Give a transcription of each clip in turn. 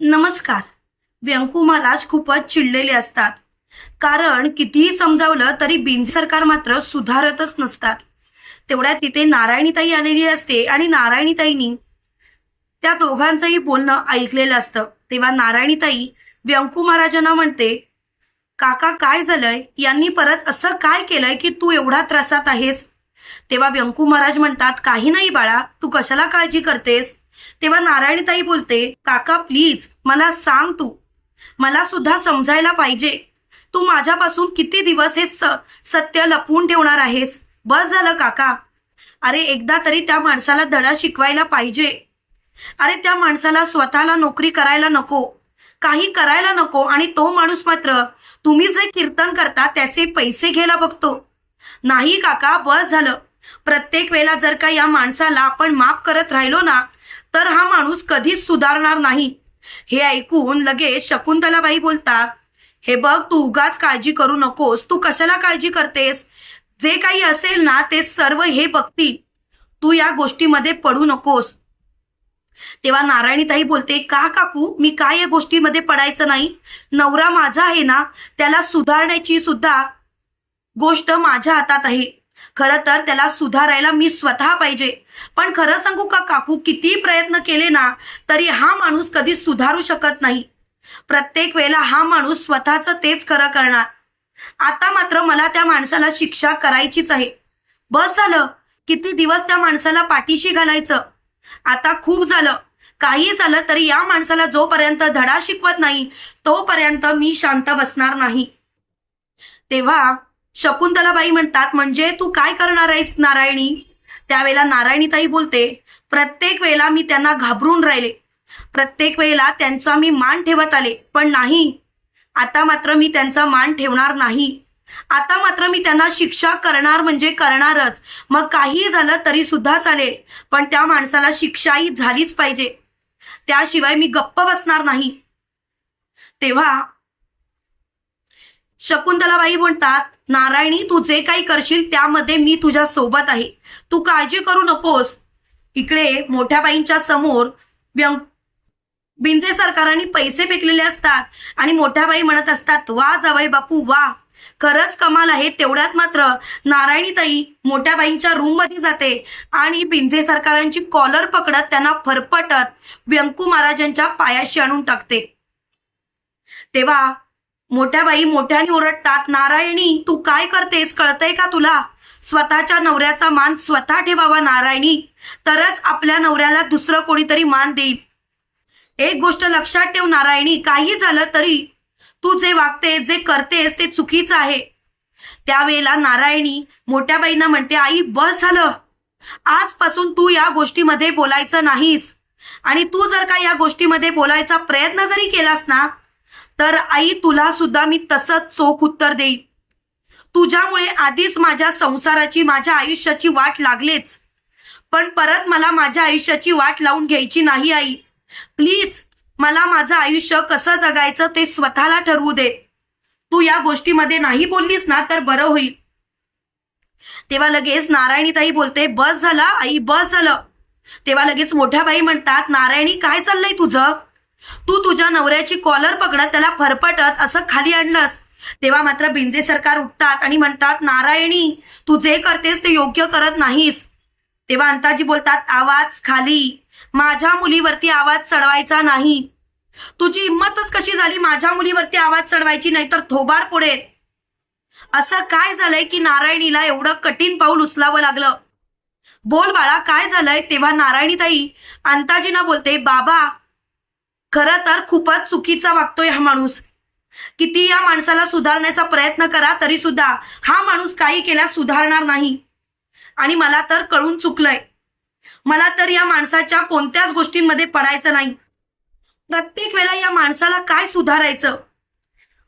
नमस्कार. व्यंकू महाराज खूपच चिडलेले असतात. कारण कितीही समजावलं तरी बिन सरकार मात्र सुधारतच नसतात. तेवढ्या तिथे नारायणीताई आलेली असते आणि नारायणीताईनी त्या दोघांचंही बोलणं ऐकलेलं असतं. तेव्हा नारायणीताई व्यंकू महाराजांना म्हणते काका काय झालंय? यांनी परत असं काय केलंय की तू एवढा त्रासात आहेस? तेव्हा व्यंकू महाराज म्हणतात काही नाही बाळा तू कशाला काळजी करतेस? तेव्हा नारायणताई बोलते काका प्लीज मला सांग तू. मला सुद्धा समजायला पाहिजे. तू माझ्यापासून किती दिवस हे स- सत्य लपवून ठेवणार आहेस? बस झालं काका. अरे एकदा तरी त्या माणसाला धडा शिकवायला पाहिजे. अरे त्या माणसाला स्वतःला नोकरी करायला नको. काही करायला नको आणि तो माणूस मात्र तुम्ही जे कीर्तन करता त्याचे पैसे घ्यायला बघतो. नाही काका बस झालं. प्रत्येक वेळेला जर का या माणसाला आपण माफ करत राहिलो ना तर हा माणूस कधीच सुधारणार नाही. हे ऐकून लगेच शकुंतलाबाई बोलतात हे बघ तू उगाच काळजी करू नकोस. तू कशाला काळजी करतेस? जे काही असेल ना ते सर्व हे बघतील तू या गोष्टीमध्ये पडू नकोस. तेव्हा नारायणीताई बोलते का काकू? मी काय या गोष्टीमध्ये पडायचं नाही? नवरा माझा आहे ना त्याला सुधारण्याची सुद्धा गोष्ट माझ्या हातात आहे. खरं तर त्याला सुधारायला मी स्वतः पाहिजे. पण खरं सांगू का काकू किती प्रयत्न केले ना तरी हा माणूस कधी सुधारू शकत नाही. प्रत्येक वेळेला हा माणूस स्वतःचं तेच खरं करणार. आता मात्र मला त्या माणसाला शिक्षा करायचीच आहे. बस झालं किती दिवस त्या माणसाला पाठीशी घालायचं. आता खूप झालं. काही झालं तरी या माणसाला जोपर्यंत धडा शिकवत नाही तोपर्यंत मी शांत बसणार नाही. तेव्हा शकुंतलाबाई म्हणतात म्हणजे तू काय करणार आहेस नारायणी? त्यावेळेला नारायणीताई बोलते प्रत्येक वेळेला मी त्यांना घाबरून राहिले. प्रत्येक वेळेला त्यांचा मी मान ठेवत आले पण नाही. आता मात्र मी त्यांचा मान ठेवणार नाही. आता मात्र मी त्यांना शिक्षा करणार म्हणजे करणारच. मग काही झालं तरी सुद्धा चालेल पण त्या माणसाला शिक्षाही झालीच पाहिजे. त्याशिवाय मी गप्प बसणार नाही. तेव्हा शकुंतलाबाई म्हणतात नारायणी तू जे काही करशील त्यामध्ये मी तुझ्या सोबत आहे. तू काळजी करू नकोस. इकडे मोठ्या बाईंच्या समोर व्यं बिंजे सरकारांनी पैसे फेकलेले असतात आणि मोठ्या बाई म्हणत असतात वा जावाई बापू वा. खरंच कमाल आहे तेवढ्यात मात्र नारायणीताई मोठ्या बाईंच्या रूममध्ये जाते आणि बिंजे सरकारांची कॉलर पकडत त्यांना फरफटत व्यंकू महाराजांच्या पायाशी आणून टाकते. तेव्हा मोठ्या बाई मोठ्याने ओरडतात नारायणी तू काय करतेस? कळतंय का तुला? स्वतःच्या नवऱ्याचा मान स्वतः ठेवावा नारायणी. तरच आपल्या नवऱ्याला दुसरं कोणीतरी मान देईल. एक गोष्ट लक्षात ठेव नारायणी. काही झालं तरी तू जे वागतेस जे करतेस ते चुकीचं आहे. त्यावेळेला नारायणी मोठ्या बाईंना म्हणते आई बस झालं. आजपासून तू या गोष्टीमध्ये बोलायचं नाहीस. आणि तू जर का या गोष्टीमध्ये बोलायचा प्रयत्न जरी केलास ना तर आई तुला सुद्धा मी तसंच चोख उत्तर देईन. तुझ्यामुळे आधीच माझ्या संसाराची माझ्या आयुष्याची वाट लागलेच. पण परत मला माझ्या आयुष्याची वाट लावून घ्यायची नाही आई. प्लीज मला माझं आयुष्य कसं जगायचं ते स्वतःला ठरवू दे. तू या गोष्टीमध्ये नाही बोललीस ना तर बरं होईल. तेव्हा लगेच नारायणीताई बोलते बस झाला आई बस झालं. तेव्हा लगेच मोठ्या बाई म्हणतात नारायणी काय चाललंय तुझं? तू तुझ्या नवऱ्याची कॉलर पकडत त्याला फरफटत असं खाली आणलंस. तेव्हा मात्र बिंजे सरकार उठतात आणि म्हणतात नारायणी तू जे करतेस ते योग्य करत नाहीस. तेव्हा अंताजी बोलतात आवाज खाली. माझ्या मुलीवरती आवाज चढवायचा नाही. तुझी हिंमतच कशी झाली माझ्या मुलीवरती आवाज चढवायची नाही तर थोबाड पुढे असं काय झालंय की नारायणीला एवढं कठीण पाऊल उचलावं लागलं? बोल बाळा काय झालंय? तेव्हा नारायणीताई अंताजीना बोलते बाबा खरं तर खूपच चुकीचा वागतोय हा माणूस. किती या माणसाला सुधारण्याचा प्रयत्न करा तरी सुद्धा हा माणूस काही केल्यास सुधारणार नाही. आणि मला तर कळून चुकलंय. मला तर या माणसाच्या कोणत्याच गोष्टींमध्ये पडायचं नाही. प्रत्येक वेळेला या माणसाला काय सुधारायचं?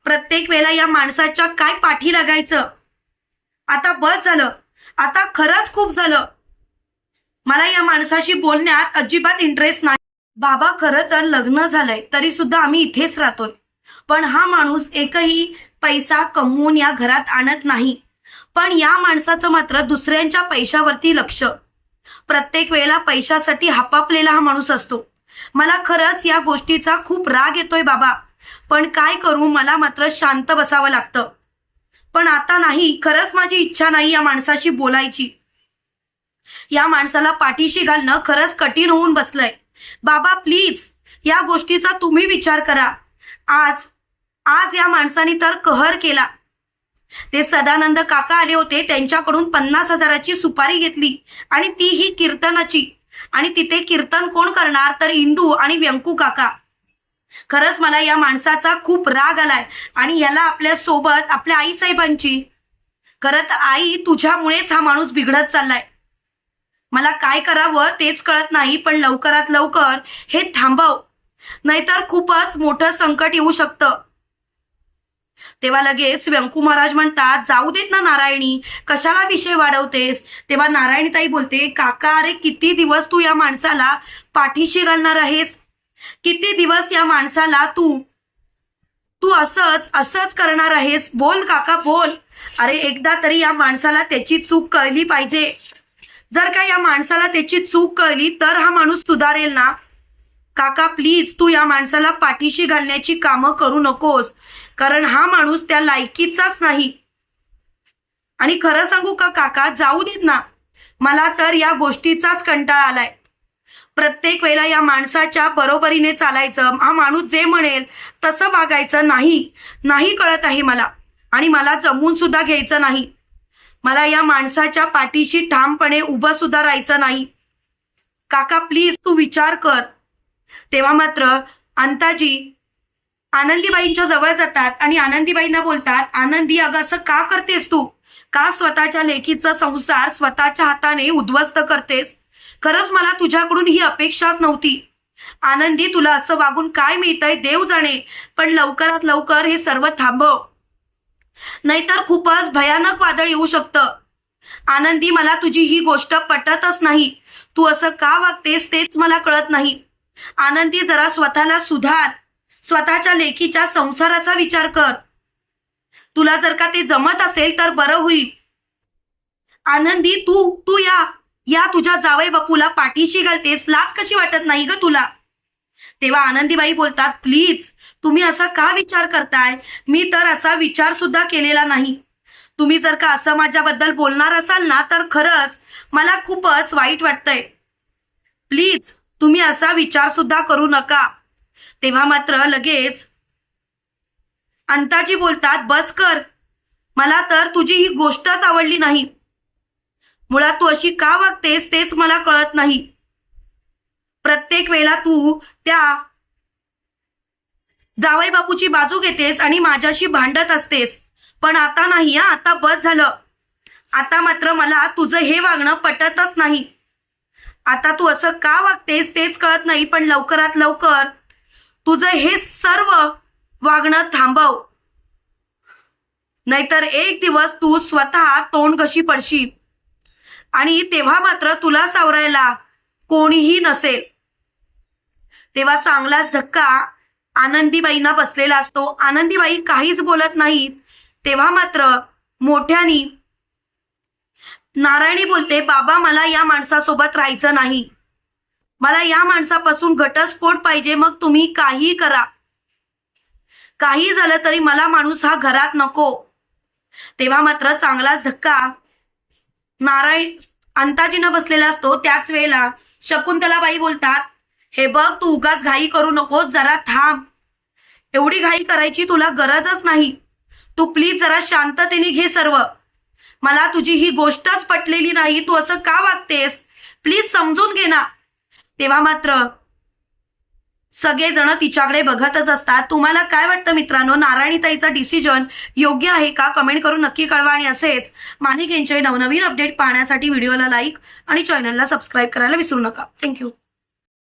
प्रत्येक वेळेला या माणसाच्या काय पाठी लागायचं? आता बस झालं. आता खरंच खूप झालं. मला या माणसाशी बोलण्यात अजिबात इंटरेस्ट नाही. बाबा खरं तर लग्न झालंय तरी सुद्धा आम्ही इथेच राहतोय. पण हा माणूस एकही पैसा कमवून या घरात आणत नाही. पण या माणसाचं मात्र दुसऱ्यांच्या पैशावरती लक्ष. प्रत्येक वेळेला पैशासाठी हापापलेला हा माणूस असतो. मला खरंच या गोष्टीचा खूप राग येतोय बाबा. पण काय करू मला मात्र शांत बसावं लागतं. पण आता नाही खरंच माझी इच्छा नाही या माणसाशी बोलायची. या माणसाला पाठीशी घालणं खरंच कठीण होऊन बसलंय. बाबा प्लीज या गोष्टीचा तुम्ही विचार करा. आज आज या माणसाने तर कहर केला. ते सदानंद काका आले होते त्यांच्याकडून पन्नास हजाराची सुपारी घेतली आणि ती ही कीर्तनाची. आणि तिथे कीर्तन कोण करणार? तर इंदू आणि व्यंकू काका. खरंच मला या माणसाचा खूप राग आलाय आणि याला आपल्यासोबत आपल्या आई साहेबांची. खरं आई तुझ्यामुळेच हा माणूस बिघडत चाललाय. मला काय करावं तेच कळत नाही पण लवकरात लवकर हे थांबव. नाहीतर खूपच मोठं संकट येऊ शकतं. तेव्हा लगेच व्यंकू महाराज म्हणतात जाऊ देत ना नारायणी कशाला विषय वाढवतेस? तेव्हा नारायणीताई बोलते काका अरे किती दिवस तू या माणसाला पाठीशी घालणार आहेस? किती दिवस या माणसाला तू तू असंच असंच करणार आहेस? बोल काका बोल. अरे एकदा तरी या माणसाला त्याची चूक कळली पाहिजे. जर का या माणसाला त्याची चूक कळली तर हा माणूस सुधारेल ना? काका प्लीज तू या माणसाला पाठीशी घालण्याची कामं करू नकोस. कारण हा माणूस त्या लायकीचाच नाही. आणि खरं सांगू का काका? जाऊ देत ना. मला तर या गोष्टीचाच कंटाळा आलाय. प्रत्येक वेळेला या माणसाच्या बरोबरीने चालायचं हा माणूस जे म्हणेल तसं वागायचं नाही. नाही कळत आहे मला. आणि मला जमून सुद्धा घ्यायचं नाही. मला या माणसाच्या पाठीशी ठामपणे उभं सुद्धा राहायचं नाही. काका प्लीज तू विचार कर. तेव्हा मात्र अंताजी आनंदीबाईंच्या जवळ जातात आणि आनंदीबाईंना बोलतात आनंदी अगं असं का करतेस तू? का स्वतःच्या लेखीचा संसार स्वतःच्या हाताने उद्ध्वस्त करतेस? खरंच मला तुझ्याकडून ही अपेक्षाच नव्हती. आनंदी तुला असं वागून काय मिळतंय देव जाणे पण लवकरात लवकर हे सर्व थांबव. नाहीतर खूपच भयानक वादळ येऊ शकतं. आनंदी मला तुझी ही गोष्ट पटतच नाही. तू असं का वागतेस तेच मला कळत नाही. आनंदी जरा स्वतःला सुधार. स्वतःच्या लेखीच्या संसाराचा विचार कर. तुला जर का ते जमत असेल तर बरं होईल. आनंदी तू तू या. या तुझ्या जावई बापूला पाठीशी घालतेस. लाच कशी वाटत नाही ग तुला? तेव्हा आनंदीबाई बोलतात प्लीज तुम्ही असा का विचार करताय? मी तर असा विचार सुद्धा केलेला नाही. तुम्ही जर का असं माझ्याबद्दल बोलणार असाल ना तर खरंच मला खूपच वाईट वाटतंय. प्लीज तुम्ही असा विचार सुद्धा करू नका. तेव्हा मात्र लगेच अंताजी बोलतात बस कर. मला तर तुझी ही गोष्टच आवडली नाही. मुळात तू अशी का वागतेस तेच मला कळत नाही. प्रत्येक वेळेला तू त्या जावई बापूची बाजू घेतेस आणि माझ्याशी भांडत असतेस. पण आता नाही हा आता बस झालं. आता मात्र मला तुझं हे वागणं पटतच नाही. आता तू असं का वागतेस तेच कळत नाही पण लवकरात लवकर तुझं हे सर्व वागणं थांबव. नाहीतर एक दिवस तू स्वतः तोंड कशी पडशील. आणि तेव्हा मात्र तुला सावरायला कोणीही नसेल. तेव्हा चांगलाच धक्का आनंदीबाईंना बसलेला असतो. आनंदीबाई काहीच बोलत नाहीत. तेव्हा मात्र मोठ्यानी नारायणी बोलते बाबा मला या माणसासोबत राहायचं नाही. मला या माणसापासून घटस्फोट पाहिजे. मग तुम्ही काही करा. काही झालं तरी मला माणूस हा घरात नको. तेव्हा मात्र चांगलाच धक्का नारायण अंताजीनं बसलेला असतो. त्याच वेळेला शकुंतलाबाई बोलतात हे बघ तू उगाच घाई करू नकोस जरा थांब. एवढी घाई करायची तुला गरजच नाही. तू प्लीज जरा शांततेने घे सर्व. मला तुझी ही गोष्टच पटलेली नाही तू असं का वागतेस? प्लीज समजून घे ना. तेव्हा मात्र सगळेजण तिच्याकडे बघतच असतात. तुम्हाला काय वाटतं मित्रांनो? नारायणीताईचा डिसिजन योग्य आहे का? कमेंट करून नक्की कळवा आणि असेच मानिक यांचे नवनवीन अपडेट पाहण्यासाठी व्हिडिओला लाईक आणि चॅनलला सबस्क्राईब करायला विसरू नका. थँक्यू